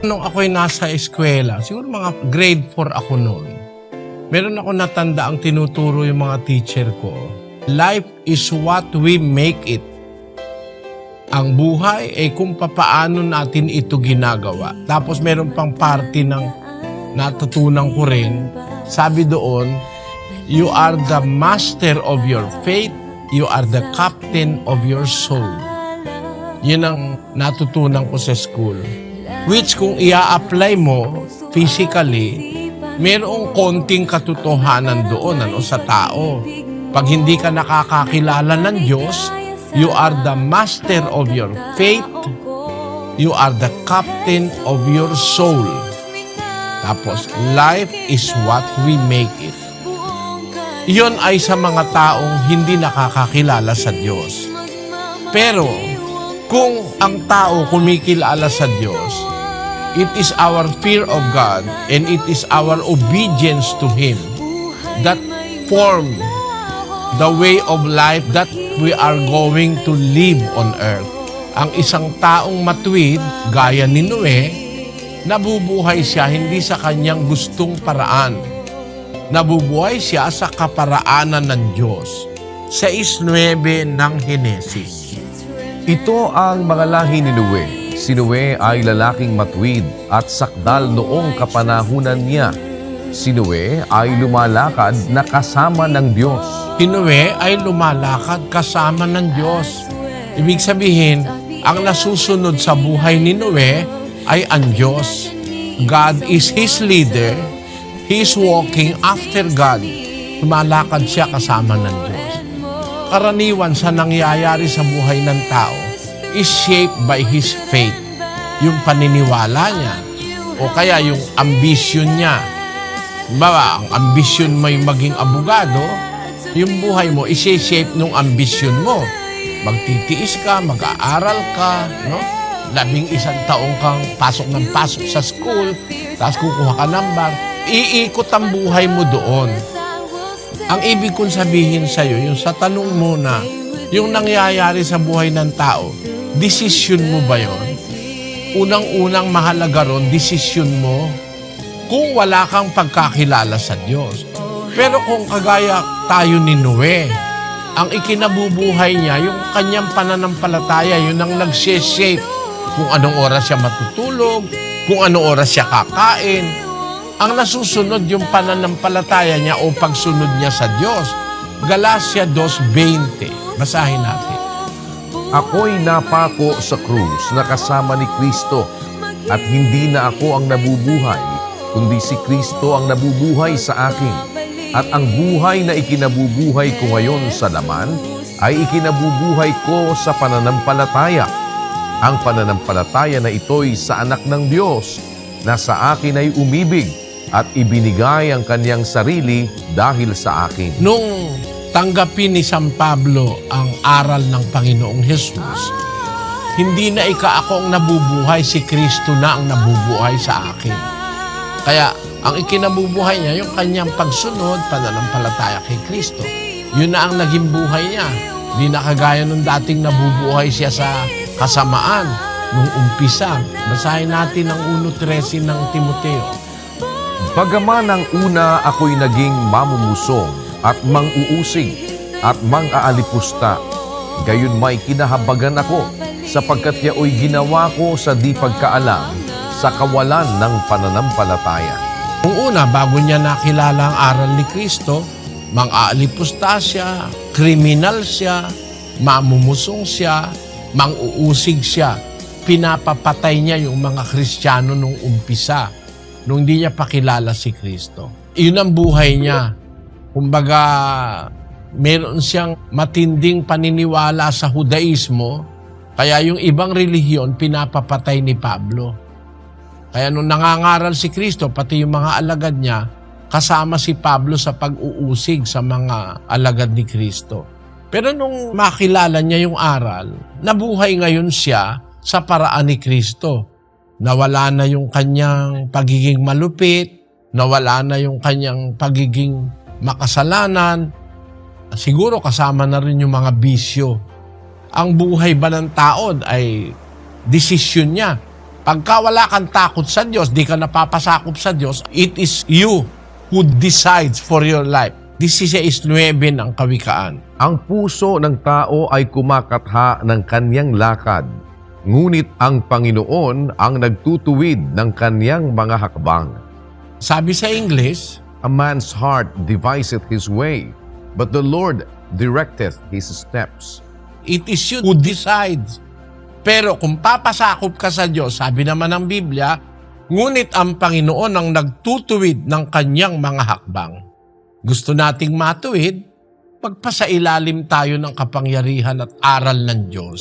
Nung ako'y nasa eskwela, siguro mga grade 4 ako noon, meron ako natanda ang tinuturo yung mga teacher ko. Life is what we make it. Ang buhay ay kung papaano natin ito ginagawa. Tapos meron pang party ng natutunan ko rin. Sabi doon, you are the master of your fate, you are the captain of your soul. Yun ang natutunan ko sa school. Which kung ia-apply mo physically, mayroong konting katotohanan doon ano, sa tao. Pag hindi ka nakakakilala ng Diyos, you are the master of your faith, you are the captain of your soul. Tapos, life is what we make it. Iyon ay sa mga taong hindi nakakakilala sa Diyos. Pero, kung ang tao kumikilala sa Diyos, it is our fear of God and it is our obedience to Him that form the way of life that we are going to live on earth. Ang isang taong matuwid, gaya ni Noe, nabubuhay siya hindi sa kanyang gustong paraan. Nabubuhay siya sa kaparaanan ng Diyos. 6.9 ng Henesis. Ito ang mga lahi ni Noe. Si Noe ay lalaking matwid at sakdal noong kapanahunan niya. Si Noe ay lumalakad na kasama ng Diyos. Si Noe ay lumalakad kasama ng Diyos. Ibig sabihin, ang nasusunod sa buhay ni Noe ay ang Diyos. God is his leader. He is walking after God. Lumalakad siya kasama ng Diyos. Karaniwan sa nangyayari sa buhay ng tao is shaped by his faith. Yung paniniwala niya o kaya yung ambition niya. Bawa, ang ambisyon mo yung maging abogado, yung buhay mo, isi-shape nung ambisyon mo. Magtitiis ka, mag-aaral ka, no? Labing isang taong kang pasok ng pasok sa school, tapos kukuha ka ng bar, iikot ang buhay mo doon. Ang ibig kong sabihin sa'yo, yung sa tanong mo na, yung nangyayari sa buhay ng tao, desisyon mo ba yon? Unang-unang mahalaga ron, desisyon mo kung wala kang pagkakilala sa Diyos. Pero kung kagaya tayo ni Noe, ang ikinabubuhay niya, yung kanyang pananampalataya, yun ang nag-shape kung anong oras siya matutulog, kung anong oras siya kakain. Ang nasusunod yung pananampalataya niya o pagsunod niya sa Diyos. Galacia 2.20. Basahin natin. Ako'y napako sa krus na kasama ni Kristo at hindi na ako ang nabubuhay, kundi si Kristo ang nabubuhay sa akin. At ang buhay na ikinabubuhay ko ngayon sa laman ay ikinabubuhay ko sa pananampalataya. Ang pananampalataya na ito'y sa anak ng Diyos na sa akin ay umibig at ibinigay ang kanyang sarili dahil sa akin. Nung tanggapin ni San Pablo ang aral ng Panginoong Hesus, hindi na ika ako ang nabubuhay, si Kristo na ang nabubuhay sa akin. Kaya ang ikinabubuhay niya, yung kanyang pagsunod, pananampalataya kay Kristo. Yun na ang naging buhay niya. Hindi na kagaya nung dating nabubuhay siya sa kasamaan nung umpisa. Basahin natin ang 1.13 ng Timoteo. Bagaman ang una ako'y naging mamumusong at mang-uusig at mang-aalipusta, gayon may kinahabagan ako sapagkat yaoy ginawa ko sa di pagkaalam sa kawalan ng pananampalataya. Kung una, bago niya nakilala ang aral ni Kristo, mang-aalipusta siya, kriminal siya, mamumusong siya, mang-uusig siya. Pinapapatay niya yung mga Kristiyano nung umpisa, nung hindi niya pakilala si Kristo. Iyon ang buhay niya. Kumbaga, meron siyang matinding paniniwala sa Hudaismo, kaya yung ibang relihiyon pinapapatay ni Pablo. Kaya nung nangangaral si Kristo, pati yung mga alagad niya, kasama si Pablo sa pag-uusig sa mga alagad ni Kristo. Pero nung makilala niya yung aral, nabuhay ngayon siya sa paraan ni Kristo. Nawala na yung kanyang pagiging malupit, nawala na yung kanyang pagiging makasalanan, siguro kasama na rin yung mga bisyo. Ang buhay ba ng tao ay desisyon niya Pagka wala kang takot sa Diyos, di ka napapasakop sa Diyos, it is you who decides for your life. This is 9 ng kawikaan. Ang puso ng tao ay kumakatha ng kanyang lakad, ngunit ang Panginoon ang nagtutuwid ng kanyang mga hakbang. Sabi sa English, A man's heart deviseth his way, but the Lord directeth his steps. it is you who decides. Pero kung papasakop ka sa Diyos, sabi naman ng Biblia, ngunit ang Panginoon ang nagtutuwid ng kanyang mga hakbang. Gusto nating matuwid, magpasailalim tayo ng kapangyarihan at aral ng Diyos.